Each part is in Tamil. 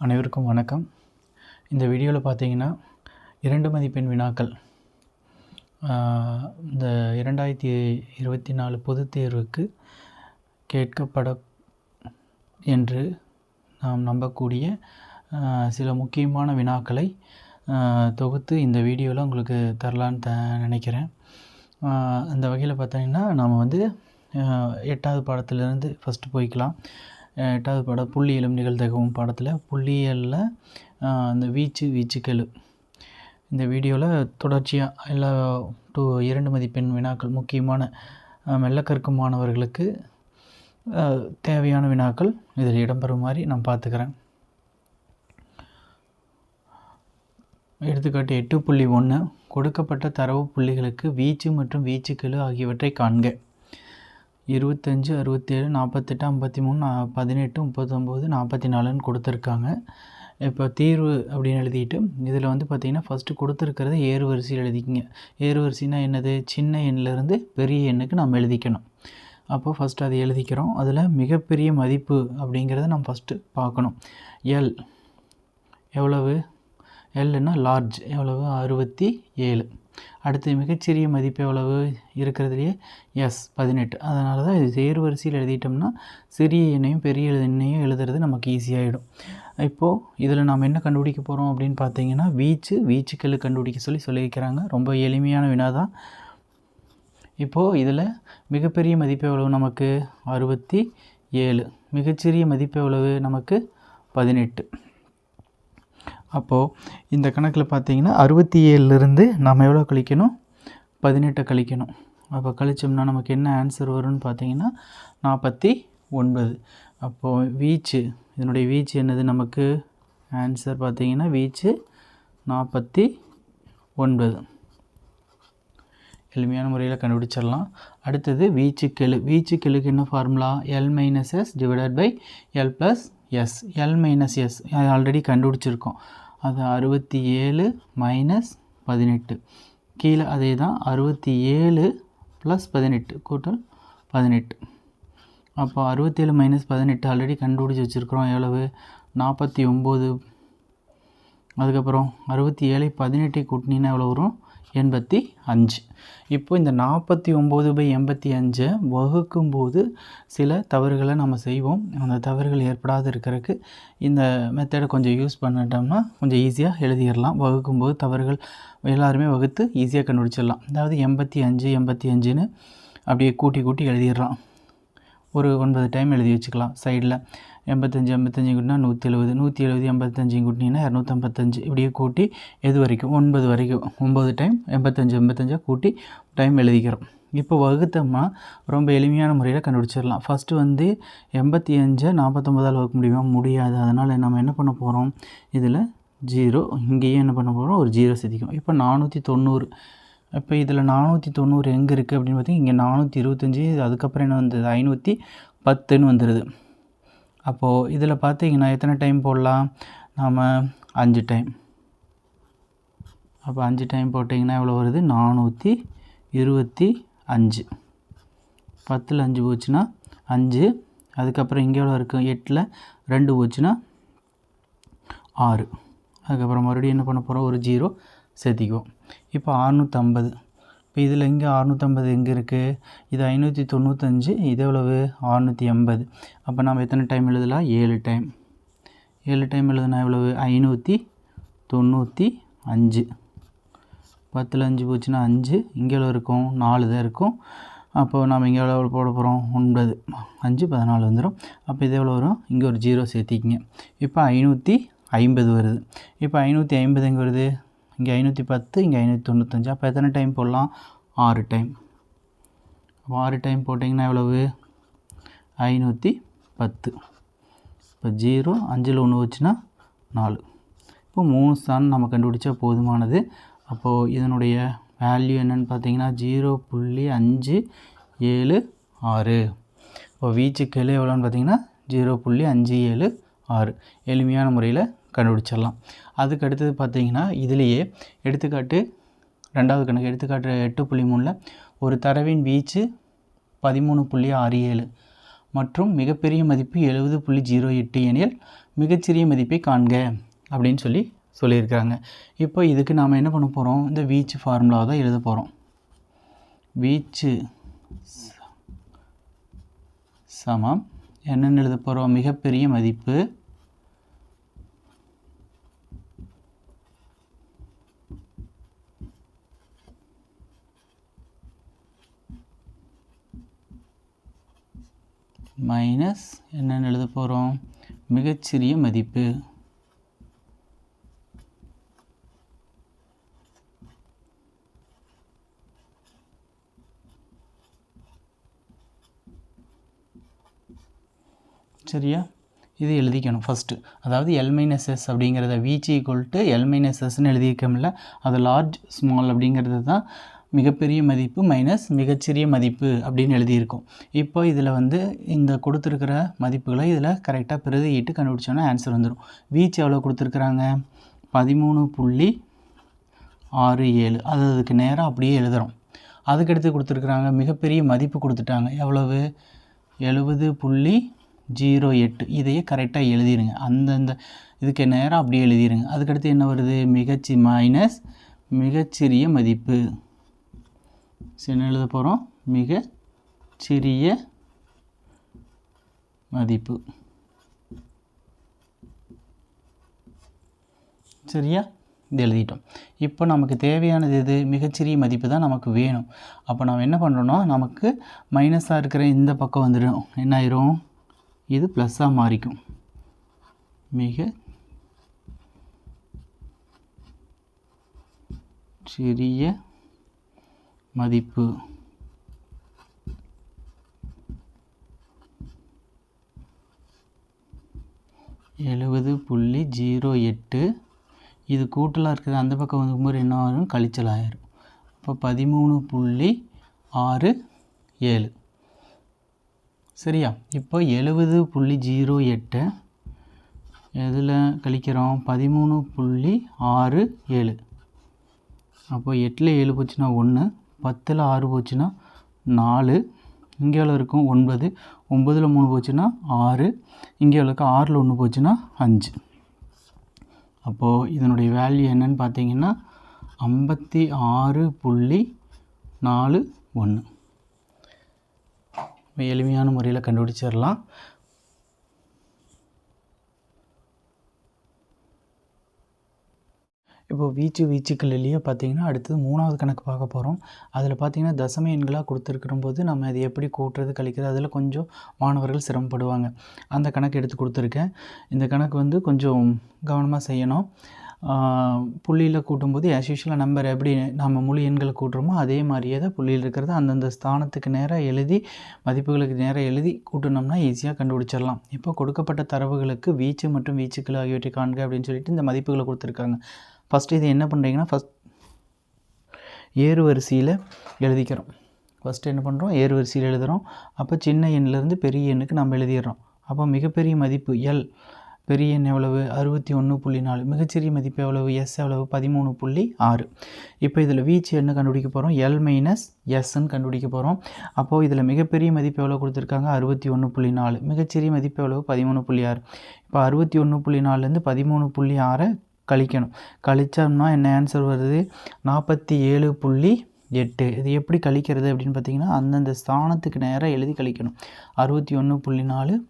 அனைவருக்கும் வணக்கம். இந்த வீடியோவில் பார்த்தீங்கன்னா இரண்டு மதிப்பெண் வினாக்கள். இந்த இரண்டாயிரத்தி இருபத்தி நாலு பொதுத் தேர்வுக்கு கேட்கப்பட என்று நாம் நம்பக்கூடிய சில முக்கியமான வினாக்களை தொகுத்து இந்த வீடியோவில் உங்களுக்கு தரலான்னு த நினைக்கிறேன். அந்த வகையில் பார்த்தீங்கன்னா நாம் வந்து எட்டாவது பாடத்திலிருந்து ஃபஸ்ட்டு போய்க்கலாம். எட்டாவது பாடம் புள்ளியலும் நிகழ்தகவும் பாடத்தில். புள்ளியலில் அந்த வீச்சு வீச்சுக்கெழு. இந்த வீடியோவில் தொடர்ச்சியாக எல்லா டூ இரண்டு மதிப்பெண் வினாக்கள் முக்கியமான மெல்லக்கற்கும் மெல்ல கற்கும் மாணவர்களுக்கு தேவையான வினாக்கள் இதில் இடம்பெறும் மாதிரி நான் பார்த்துக்கிறேன். எடுத்துக்காட்டு எட்டு புள்ளி ஒன்று கொடுக்கப்பட்ட தரவு புள்ளிகளுக்கு வீச்சு மற்றும் வீச்சுக்கெழு ஆகியவற்றை காண்க. இருபத்தஞ்சு அறுபத்தேழு நாற்பத்தெட்டு ஐம்பத்தி மூணு நான் பதினெட்டு முப்பத்தொம்போது நாற்பத்தி நாலுன்னு கொடுத்துருக்காங்க. இப்போ தீர்வு அப்படின்னு எழுதிட்டு இதில் வந்து பார்த்திங்கன்னா ஃபஸ்ட்டு கொடுத்துருக்கிறது ஏறு வரிசையில் எழுதிக்கிங்க. ஏறு வரிசைனா என்னது? சின்ன எண்ணிலேருந்து பெரிய எண்ணுக்கு நம்ம எழுதிக்கணும். அப்போ ஃபஸ்ட்டு அதை எழுதிக்கிறோம். அதில் மிகப்பெரிய மதிப்பு அப்படிங்கிறத நம்ம ஃபஸ்ட்டு பார்க்கணும். எல் எவ்வளவு? எல்லுன்னா லார்ஜ் எவ்வளவு? அறுபத்தி ஏழு. அடுத்து மிகச்சிறிய மதிப்பு எவ்வளவு? இருக்கிறதுலையே எஸ் பதினெட்டு. அதனால தான் இது சேர் வரிசையில் எழுதிட்டோம்னா சிறிய எண்ணையும் பெரிய எண்ணையும் எழுதுறது நமக்கு ஈஸியாகிடும் இப்போது இதில் நாம் என்ன கண்டுபிடிக்க போகிறோம் அப்படின்னு பார்த்தீங்கன்னா வீச்சு வீச்சுக்கள் கண்டுபிடிக்க சொல்லி சொல்லியிருக்கிறாங்க. ரொம்ப எளிமையான வினா தான் இப்போது இதில் மிகப்பெரிய மதிப்பு எவ்வளவு நமக்கு? அறுபத்தி ஏழு. மிகச்சிறிய மதிப்பு எவ்வளவு? நமக்கு பதினெட்டு. அப்போது இந்த கணக்கில் பார்த்தீங்கன்னா அறுபத்தி ஏழுலேருந்து நாம் எவ்வளோ கழிக்கணும்? பதினெட்டை கழிக்கணும். அப்போ கழிச்சோம்னா நமக்கு என்ன ஆன்சர் வரும்னு பார்த்தீங்கன்னா நாற்பத்தி ஒன்பது அப்போது வீச்சு இதனுடைய வீச்சு என்னது நமக்கு? ஆன்சர் பார்த்திங்கன்னா வீச்சு நாற்பத்தி ஒன்பது எளிமையான முறையில் கண்டுபிடிச்சிடலாம். அடுத்தது வீச்சுக்கெழு வீச்சுக்கெழுக்கு என்ன formula L minus S divided by L plus S L minus S அது ஆல்ரெடி கண்டுபிடிச்சிருக்கோம். அது அறுபத்தி ஏழு மைனஸ் பதினெட்டு. கீழே அதே தான் அறுபத்தி ஏழு ப்ளஸ் பதினெட்டு கூட்டல் பதினெட்டு. அப்போ அறுபத்தேழு மைனஸ் பதினெட்டு ஆல்ரெடி கண்டுபிடிச்சி வச்சுருக்குறோம். எவ்வளவு? நாற்பத்தி ஒம்பது. அதுக்கப்புறம் அறுபத்தி ஏழை பதினெட்டை கூட்டினீங்கன்னா எவ்வளோ வரும்? எண்பத்தி அஞ்சு. இப்போ இந்த நாற்பத்தி ஒம்பது பை எண்பத்தி அஞ்சை வகுக்கும்போது சில தவறுகளை நம்ம செய்வோம். அந்த தவறுகள் ஏற்படாது இருக்கிறதுக்கு இந்த மெத்தடை கொஞ்சம் யூஸ் பண்ணிட்டோம்னா கொஞ்சம் ஈஸியாக எழுதிடலாம். வகுக்கும்போது தவறுகள் எல்லாருமே வகுத்து ஈஸியாக கண்டுபிடிச்சிடலாம். அதாவது எண்பத்தி அஞ்சு எண்பத்தி அஞ்சுன்னு அப்படியே கூட்டி கூட்டி எழுதிடலாம். ஒரு ஒன்பது டைம் எழுதி வச்சுக்கலாம் சைடில் எண்பத்தஞ்சு எண்பத்தஞ்சு கூட்டினா நூற்றி எழுபது நூற்றி எழுபது எண்பத்தஞ்சு கூட்டினீங்கன்னா இரநூத்தம்பத்தஞ்சு. இப்படியே கூட்டி எது வரைக்கும்? ஒன்பது வரைக்கும். ஒம்பது டைம் எண்பத்தஞ்சு எண்பத்தஞ்சாக கூட்டி டைம் எழுதிக்கிறோம். இப்போ வகுத்தோம்னா ரொம்ப எளிமையான முறையில் கண்டுபிடிச்சிடலாம். ஃபஸ்ட்டு வந்து எண்பத்தி அஞ்சை நாற்பத்தொம்பதால் வகுக்க முடியுமா? முடியாது. அதனால் நம்ம என்ன பண்ண போகிறோம் இதில் ஜீரோ இங்கேயே என்ன பண்ண போகிறோம் ஒரு ஜீரோ சேர்த்திக்கும் இப்போ நானூற்றி தொண்ணூறு இப்போ இதில் நானூற்றி தொண்ணூறு எங்கே இருக்குது அப்படின்னு பார்த்தீங்கன்னா இங்கே நானூற்றி இருபத்தஞ்சி அதுக்கப்புறம் என்ன வந்தது? ஐநூற்றி பத்துன்னு வந்துடுது அப்போது இதில் பார்த்தீங்கன்னா எத்தனை டைம் போடலாம்? நாம் அஞ்சு டைம் அப்போ அஞ்சு டைம் போட்டிங்கன்னா எவ்வளோ வருது? நானூற்றி இருபத்தி அஞ்சு. பத்தில் அஞ்சு போச்சுன்னா அஞ்சு. அதுக்கப்புறம் இங்கே எவ்வளோ இருக்கும் எட்டில் ரெண்டு போச்சுன்னா ஆறு. அதுக்கப்புறம் மறுபடியும் என்ன பண்ண போகிறோம் ஒரு ஜீரோ சேர்த்திக்குவோம். இப்போ அறுநூற்றம்பது இப்போ இதில் இங்கே அறுநூற்றம்பது எங்கே இருக்குது இது ஐநூற்றி தொண்ணூத்தஞ்சு இது எவ்வளவு? அறுநூற்றி எண்பது. அப்போ நம்ம எத்தனை டைம் எழுதலாம்? ஏழு டைம் ஏழு டைம் எழுதுனா எவ்வளவு? ஐநூற்றி தொண்ணூற்றி அஞ்சு. பத்தில் அஞ்சு போச்சுன்னா அஞ்சு. இங்கே எவ்வளோ இருக்கும்? நாலு தான் இருக்கும். அப்போது நம்ம இங்கே எவ்வளோ போட போகிறோம்? ஒன்பது. அஞ்சு பதினாலு வந்துடும். அப்போ இது எவ்வளோ வரும்? இங்கே ஒரு ஜீரோ சேர்த்திக்கிங்க. இப்போ ஐநூற்றி ஐம்பது வருது. இப்போ ஐநூற்றி ஐம்பது எங்கே வருது? இங்கே ஐநூற்றி பத்து இங்கே ஐநூற்றி தொண்ணூத்தஞ்சு. அப்போ எத்தனை டைம் போடலாம்? ஆறு டைம் அப்போ ஆறு டைம் போட்டிங்கன்னா எவ்வளவு? ஐநூற்றி பத்து. இப்போ ஜீரோ அஞ்சில் ஒன்று வச்சுன்னா நாலு. இப்போ மூணு ஸ்தான் நம்ம கண்டுபிடிச்சா போதுமானது. அப்போது இதனுடைய வேல்யூ என்னன்னு பார்த்தீங்கன்னா ஜீரோ புள்ளி அஞ்சு ஏழு ஆறு. இப்போ வீச்சுக்கெழு எவ்வளோன்னு பார்த்தீங்கன்னா ஜீரோ புள்ளி அஞ்சு ஏழு ஆறு. எளிமையான முறையில் கண்டுபிடிச்சிடலாம். அதுக்கு அடுத்தது பார்த்தீங்கன்னா இதுலேயே எடுத்துக்காட்டு ரெண்டாவது கணக்கு எடுத்துக்காட்டு எட்டு புள்ளி மூணில் ஒரு தரவின் வீச்சு பதிமூணு புள்ளி ஆறு ஏழு மற்றும் மிகப்பெரிய மதிப்பு எழுபது புள்ளி ஜீரோ எட்டு எனில் மிகச்சிறிய மதிப்பை காண்க அப்படின்னு சொல்லி சொல்லியிருக்கிறாங்க. இப்போ இதுக்கு நாம் என்ன பண்ண போகிறோம் இந்த வீச்சு ஃபார்முலாவை தான் எழுத போகிறோம் வீச்சு சமம். என்னென்னு எழுத போகிறோம் மிகப்பெரிய மதிப்பு மைனஸ் என்னென்னு எழுத போகிறோம் மிகச்சிறிய மதிப்பு. சரியா? இது எழுதிக்கணும் ஃபஸ்ட்டு அதாவது எல் மைனஸ் எஸ் அப்படிங்கிறத வீச்சு ஈக்குவல் டு எல் மைனஸ் எஸ்ன்னு எழுதியிருக்கோம்ல அது லார்ஜ் ஸ்மால் அப்படிங்கிறது தான் மிகப்பெரிய மதிப்பு மைனஸ் மிகச்சிறிய மதிப்பு அப்படின்னு எழுதியிருக்கோம். இப்போ இதில் வந்து இந்த கொடுத்துருக்கிற மதிப்புகளை இதில் கரெக்டாக பிரதியிட்டு கண்டுபிடிச்சோன்னா ஆன்சர் வந்துடும் வீச்சு எவ்வளோ கொடுத்துருக்குறாங்க? பதிமூணு புள்ளி ஆறு ஏழு. அது அதுக்கு நேராக அப்படியே எழுதுகிறோம் அதுக்கடுத்து கொடுத்துருக்குறாங்க மிகப்பெரிய மதிப்பு கொடுத்துட்டாங்க. எவ்வளவு? எழுபது புள்ளி ஜீரோ எட்டு. இதையே கரெக்டாக எழுதிடுங்க அந்தந்த இதுக்கு நேராக அப்படியே எழுதிடுங்க அதுக்கடுத்து என்ன வருது? மிகச்சி மைனஸ் மிகச்சிறிய மதிப்பு. என்ன எழுத போகிறோம் மிக சிறிய மதிப்பு. சரியா? இது எழுதிட்டோம். இப்போ நமக்கு தேவையானது எது? மிகச்சிறிய மதிப்பு தான் நமக்கு வேணும். அப்போ நம்ம என்ன பண்ணுறோன்னா நமக்கு மைனஸாக இருக்கிற இந்த பக்கம் வந்துடும். என்ன ஆயிரும்? இது ப்ளஸ்ஸாக மாறிக்கும். மிக சிறிய மதிப்பு. எழுபது புள்ளி ஜீரோ எட்டு. இது கூட்டலாக இருக்கிறது அந்த பக்கம் வந்துக்கும்போது என்ன ஆகும் கழிச்சல் ஆயிரும். இப்போ பதிமூணு புள்ளி ஆறு ஏழு. சரியா? இப்போ எழுபது புள்ளி ஜீரோ எட்டை. எதில் கழிக்கிறோம்? பதிமூணு புள்ளி ஆறு ஏழு. அப்போ எட்டில் ஏழு போச்சுன்னா ஒன்று பத்தில் ஆறு போச்சுன்னா நாலு இங்கே எவ்வளோ இருக்கும் ஒன்பது ஒம்பதில் மூணு போச்சுன்னா ஆறு இங்கே எவ்வளோ இருக்கு ஆறில் ஒன்று போச்சுன்னா அஞ்சு. அப்போது இதனுடைய வேல்யூ என்னன்னு பார்த்தீங்கன்னா ஐம்பத்தி ஆறு புள்ளி நாலு ஒன்று எளிமையான முறையில் கண்டுபிடிச்சிடலாம். இப்போது வீச்சு வீச்சுக்களிலேயே பார்த்தீங்கன்னா அடுத்தது மூணாவது கணக்கு பார்க்க போகிறோம் அதில் பார்த்தீங்கன்னா தசம எண்களாக கொடுத்துருக்கிற போது நம்ம அதை எப்படி கூட்டுறது கழிக்கிறது அதில் கொஞ்சம் மாணவர்கள் சிரமப்படுவாங்க. அந்த கணக்கு எடுத்து கொடுத்துருக்கேன். இந்த கணக்கு வந்து கொஞ்சம் கவனமாக செய்யணும். புள்ளியில் கூட்டும்போது ஆஸ் யூஷுவலாக நம்பர் எப்படி நம்ம முழு எண்களை கூட்டுறோமோ அதே மாதிரியே தான் புள்ளியில் இருக்கிறது அந்தந்த ஸ்தானத்துக்கு நேராக எழுதி மதிப்புகளுக்கு நேராக எழுதி கூட்டினோம்னா ஈஸியாக கண்டுபிடிச்சிடலாம். இப்போ கொடுக்கப்பட்ட தரவுகளுக்கு வீச்சு மற்றும் வீச்சுக்கள் ஆகியவற்றை காண்க அப்படின்னு சொல்லிட்டு இந்த மதிப்புகளை கொடுத்துருக்காங்க. ஃபஸ்ட்டு இது என்ன பண்ணுறீங்கன்னா ஃபஸ்ட் ஏறு வரிசையில் எழுதிக்கிறோம். ஃபஸ்ட்டு என்ன பண்ணுறோம் ஏறு வரிசையில் எழுதுகிறோம் அப்போ சின்ன எண்ணிலேருந்து பெரிய எண்ணுக்கு நம்ம எழுதிடுறோம். அப்போ மிகப்பெரிய மதிப்பு எல் பெரிய எண் எவ்வளவு? அறுபத்தி ஒன்று புள்ளி நாலு. மிகச்சிறிய மதிப்பு எவ்வளவு? எஸ் எவ்வளவு? பதிமூணு புள்ளி ஆறு. இப்போ இதில் வீச்சு என்ன கண்டுபிடிக்க போகிறோம் எல் மைனஸ் எஸ்ன்னு கண்டுபிடிக்க போகிறோம் அப்போது இதில் மிகப்பெரிய மதிப்பு எவ்வளோ கொடுத்துருக்காங்க? அறுபத்தி ஒன்று புள்ளி நாலு. மிகச்சிறிய மதிப்பு எவ்வளவு? பதிமூணு புள்ளி ஆறு. இப்போ அறுபத்தி ஒன்று புள்ளி நாலுலேருந்து பதிமூணு புள்ளி ஆறை கழிக்கணும். கழிச்சோம்னா என்ன ஆன்சர் வருது? நாற்பத்தி ஏழு புள்ளி எட்டு. இது எப்படி கழிக்கிறது அப்படின்னு பார்த்தீங்கன்னா அந்தந்த ஸ்தானத்துக்கு நேராக எழுதி கழிக்கணும். அறுபத்தி ஒன்று புள்ளி நாலு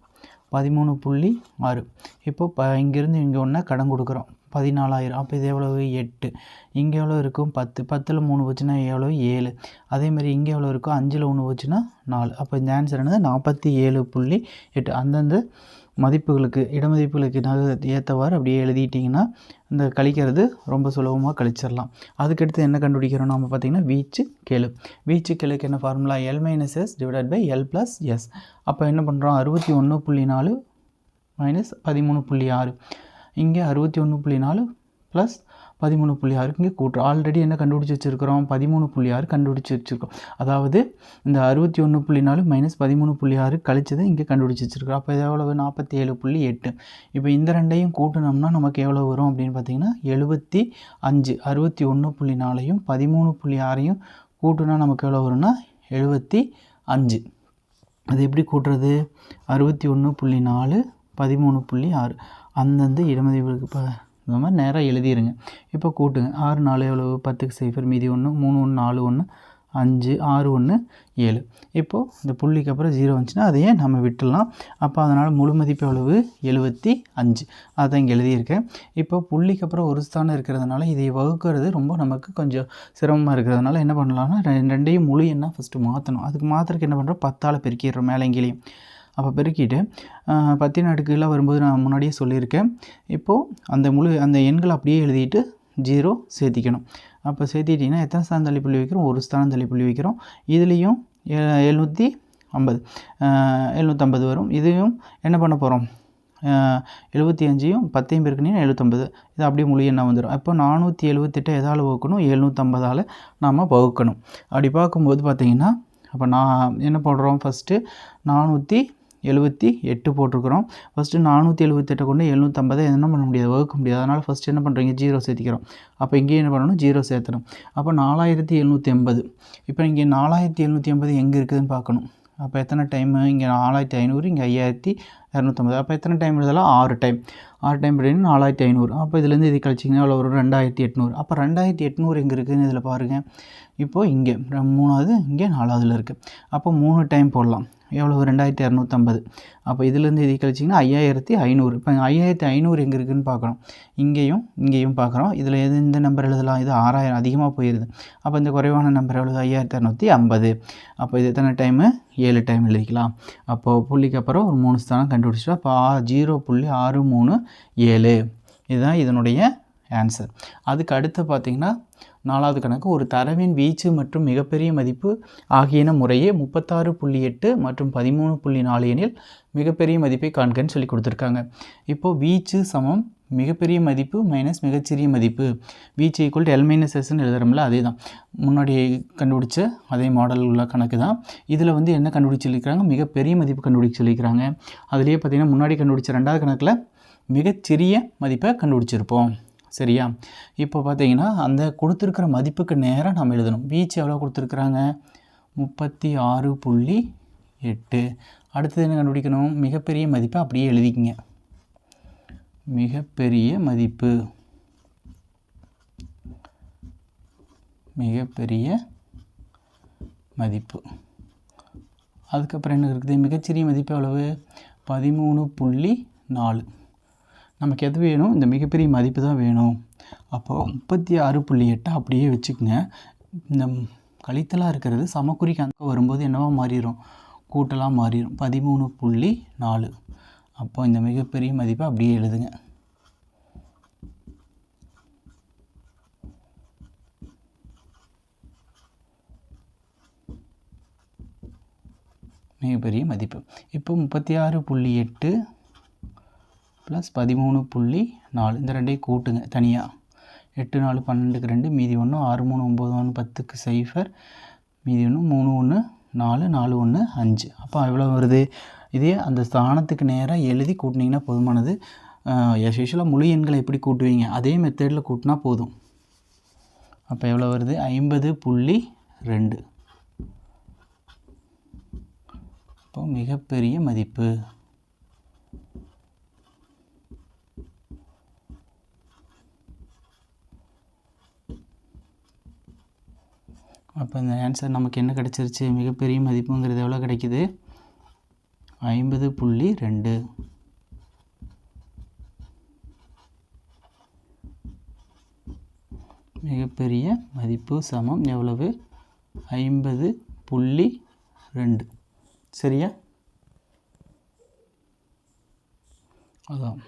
பதிமூணு புள்ளி ஆறு. இப்போ ப இங்கேருந்து இங்கே ஒன்றா கடன் கொடுக்குறோம். பதினாலாயிரம். அப்போ இது எவ்வளவு? எட்டு. இங்கே எவ்வளோ இருக்கும்? பத்து. பத்தில் மூணு போச்சுன்னா எவ்வளோ ஏழு. அதேமாதிரி இங்கே எவ்வளோ இருக்கும்? அஞ்சில் ஒன்று போச்சுன்னா நாலு. அப்போ இந்த ஆன்சர் என்னது? நாற்பத்தி ஏழு புள்ளி எட்டு. அந்தந்த மதிப்புகளுக்கு இடமதிப்புகளுக்கு ஏற்றவாறு அப்படியே எழுதிட்டிங்கன்னா இந்த கழிக்கிறது ரொம்ப சுலபமாக கழிச்சிடலாம். அதுக்கடுத்து என்ன கண்டுபிடிக்கிறோம்? நம்ம பார்த்திங்கன்னா வீச்சு கெழு. வீச்சு கெழுக்கு என்ன formula L minus S divided by L plus S அப்போ என்ன பண்ணுறோம் அறுபத்தி ஒன்று புள்ளி நாலு மைனஸ் பதிமூணு புள்ளி ஆறு. இங்கே அறுபத்தி ஒன்று புள்ளி நாலு ப்ளஸ் பதிமூணு புள்ளி ஆறுக்கு இங்கே கூட்டுறோம் ஆல்ரெடி என்ன கண்டுபிடிச்சி வச்சுருக்கிறோம்? பதிமூணு புள்ளி ஆறு கண்டுபிடிச்சி வச்சுருக்கோம். அதாவது இந்த அறுபத்தி ஒன்று புள்ளி நாலு மைனஸ் பதிமூணு புள்ளி ஆறு கழிச்சதை இங்கே கண்டுபிடிச்சி வச்சுருக்கிறோம். அப்போ இது எவ்வளவு? நாற்பத்தி ஏழு புள்ளி எட்டு. இப்போ இந்த ரெண்டையும் கூட்டினோம்னா நமக்கு எவ்வளோ வரும் அப்படின்னு பார்த்தீங்கன்னா எழுபத்தி அஞ்சு. அறுபத்தி ஒன்று புள்ளி நாலையும் பதிமூணு புள்ளி ஆறையும் கூட்டினா நமக்கு எவ்வளோ வரும்னா எழுபத்தி அஞ்சு. அது எப்படி கூட்டுறது? அறுபத்தி ஒன்று புள்ளி நாலு பதிமூணு புள்ளி ஆறு. அந்தந்த இடமதிவுகளுக்கு இப்போ இந்த மாதிரி நேராக எழுதிடுங்க இப்போ கூட்டுங்க. ஆறு நாலு எவ்வளவு? பத்துக்கு சைஃபர் மீதி ஒன்று மூணு ஒன்று நாலு ஒன்று அஞ்சு ஆறு ஒன்று ஏழு. இப்போது இந்த புள்ளிக்கு அப்புறம் ஜீரோ வந்துச்சுன்னா அதையே நம்ம விட்டுடலாம். அப்போ அதனால் முழு மதிப்பு எவ்வளவு? எழுபத்தி அஞ்சு. அதை இங்கே எழுதியிருக்கேன். இப்போ புள்ளிக்கு அப்புறம் ஒரு ஸ்தானம் இருக்கிறதுனால இதை வகுக்கிறது ரொம்ப நமக்கு கொஞ்சம் சிரமமாக இருக்கிறதுனால என்ன பண்ணலாம்னா ரெண்டையும் முழு எண்ணாக ஃபஸ்ட்டு மாற்றணும் அதுக்கு மாற்றுறதுக்கு என்ன பண்ணுறோம் பத்தால் பெருக்கிடுறோம் மேலே எங்கேயும் அப்போ பெருக்கிட்டு ஆஹ், பத்தின் வரும்போது நான் முன்னாடியே சொல்லியிருக்கேன். இப்போது அந்த முழு அந்த எண்களை அப்படியே எழுதிட்டு ஜீரோ சேர்த்திக்கணும். அப்போ சேர்த்திட்டிங்கன்னா எத்தனை ஸ்தானம் தள்ளி புள்ளி வைக்கிறோம்? ஒரு ஸ்தானம் தள்ளி புள்ளி வைக்கிறோம். இதுலேயும் எழுநூற்றி ஐம்பது. எழுநூற்றம்பது வரும். இதையும் என்ன பண்ண போகிறோம் எழுபத்தி அஞ்சையும் பத்தையும் பெருக்கினீங்கன்னா எழுபத்தொம்பது இது அப்படியே முழு எண்ணாக வந்துடும் அப்போ நானூற்றி எழுபத்தெட்டு எதால் வகுக்கணும்? எழுநூற்றம்பதால் நாம் வகுக்கணும். அப்படி பார்க்கும்போது பார்த்தீங்கன்னா அப்போ நான் என்ன போடுறோம்? ஃபஸ்ட்டு நானூற்றி எழுபத்தி எட்டு போட்டிருக்கிறோம். ஃபஸ்ட்டு நானூற்றி எழுபத்தெட்டை கொண்டு எழுநூற்றம்பதை என்ன பண்ண முடியாது? வகுக்க முடியாது. அதனால் ஃபஸ்ட்டு என்ன பண்ணுறீங்க ஜீரோ சேர்த்திக்கிறோம். அப்போ இங்கேயே என்ன பண்ணணும்? ஜீரோ சேர்த்துணும். அப்போ நாலாயிரத்தி எழுநூற்றி எண்பது இப்போ இங்கே நாலாயிரத்தி எழுநூற்றி எண்பது எங்கே இருக்குதுன்னு பார்க்கணும். அப்போ எத்தனை டைமு இங்கே நாலாயிரத்தி ஐநூறு இங்கே ஐயாயிரத்தி இரநூத்தம்பது அப்போ எத்தனை டைம் எழுதலாம்? ஆறு டைம் ஆறு டைம் அப்படின்னு நாலாயிரத்தி ஐநூறு. அப்போ இதுலேருந்து இது கழிச்சிங்கன்னா அவ்வளோ ஒரு ரெண்டாயிரத்தி எட்நூறு. அப்போ ரெண்டாயிரத்தி எட்நூறு எங்கே இருக்குதுன்னு இதில் பாருங்கள் இப்போது இங்கே மூணாவது இங்கே நாலாவதுல இருக்குது அப்போ மூணு டைம் போடலாம். எவ்வளோ ரெண்டாயிரத்தி இரநூத்தம்பது அப்போ இதுலேருந்து இது கழிச்சிங்கன்னா ஐயாயிரத்தி ஐநூறு. இப்போ ஐயாயிரத்தி ஐநூறு எங்கே இருக்குதுன்னு பார்க்கணும் இங்கேயும் இங்கேயும் பார்க்குறோம். இதில் எது இந்த நம்பர் எழுதலாம்? இது ஆறாயிரம் அதிகமாக போயிடுது அப்போ இந்த குறைவான நம்பர் எவ்வளோ ஐயாயிரத்தி இரநூத்தி ஐம்பது. அப்போ இது எத்தனை டைமு ஏழு டைம் எழுதிக்கலாம். அப்போது புள்ளிக்கு அப்புறம் ஒரு மூணு ஸ்தானம் கண்டுபிடிச்சிட்டோம். அப்போ ஜீரோ புள்ளி ஆறு மூணு ஏழு. இதுதான் இதனுடைய ஆன்சர் அதுக்கு அடுத்து பார்த்திங்கன்னா நாலாவது கணக்கு ஒரு தரவின் வீச்சு மற்றும் மிகப்பெரிய மதிப்பு ஆகியன முறையே முப்பத்தாறு புள்ளி எட்டு மற்றும் பதிமூணு புள்ளி நாலு எனில் மிகப்பெரிய மதிப்பை காண்கன்னு சொல்லி கொடுத்துருக்காங்க. இப்போது வீச்சு சமம் மிகப்பெரிய மதிப்பு மைனஸ் மிகச்சிறிய மதிப்பு. வீச்சு ஈக்குவல் டு எல் மைனஸ் எஸ்ன்னு எழுதுறோம்ல அதே தான் முன்னாடி கண்டுபிடிச்ச அதே மாடல் உள்ள கணக்கு தான் இதில் வந்து என்ன கண்டுபிடிச்சு மிகப்பெரிய மதிப்பு கண்டுபிடிச்சு சொல்லியிருக்காங்க. அதுலேயே பார்த்தீங்கன்னா முன்னாடி கண்டுபிடிச்ச ரெண்டாவது கணக்கில் மிகச்சிறிய மதிப்பை கண்டுபிடிச்சிருப்போம். சரியா? இப்போ பார்த்தீங்கன்னா அந்த கொடுத்துருக்கிற மதிப்புக்கு நேராக நம்ம எழுதணும். வீச்சு எவ்வளோ கொடுத்துருக்குறாங்க? முப்பத்தி ஆறு புள்ளி எட்டு. அடுத்தது என்ன கண்டுபிடிக்கணும்? மிகப்பெரிய மதிப்பை அப்படியே எழுதிக்கிங்க. மிகப்பெரிய மதிப்பு. மிகப்பெரிய மதிப்பு. அதுக்கப்புறம் என்ன இருக்குது? மிகச்சிறிய மதிப்பு எவ்வளவு? பதிமூணு புள்ளி நாலு. நமக்கு எது வேணும்? இந்த மிகப்பெரிய மதிப்பு தான் வேணும். அப்போது முப்பத்தி ஆறு புள்ளி எட்டை அப்படியே வச்சுக்கோங்க. இந்த கழித்தலாக இருக்கிறது சமக்குறிக்கு அங்கே வரும்போது என்னவா மாறிடும் கூட்டலாக மாறிடும் பதிமூணு புள்ளி நாலு. அப்போ இந்த மிகப்பெரிய மதிப்பை அப்படியே எழுதுங்க. மிகப்பெரிய மதிப்பு. இப்போ முப்பத்தி ஆறு புள்ளி எட்டு ப்ளஸ் பதிமூணு புள்ளி நாலு. இந்த ரெண்டையும் கூட்டுங்க தனியாக எட்டு நாலு பன்னெண்டுக்கு ரெண்டு மீதி ஒன்று ஆறு மூணு ஒம்பது ஒன்று பத்துக்கு சைஃபர் மீதி ஒன்று மூணு ஒன்று நாலு நாலு ஒன்று அஞ்சு. அப்போ எவ்வளோ வருது? இதே அந்த ஸ்தானத்துக்கு நேராக எழுதி கூட்டினீங்கன்னா போதுமானது. யூஸ்வலாக முழு எண்களை எப்படி கூட்டுவீங்க? அதே மெத்தடில் கூட்டினா போதும். அப்போ எவ்வளோ வருது? ஐம்பது புள்ளி ரெண்டு. இப்போ மிகப்பெரிய மதிப்பு. அப்போ இந்த ஆன்சர் நமக்கு என்ன கிடச்சிருச்சு? மிகப்பெரிய மதிப்புங்கிறது எவ்வளோ கிடைக்கிது? ஐம்பது புள்ளி ரெண்டு. மிகப்பெரிய மதிப்பு சமம் எவ்வளவு? ஐம்பது புள்ளி ரெண்டு. சரியா? அதான்.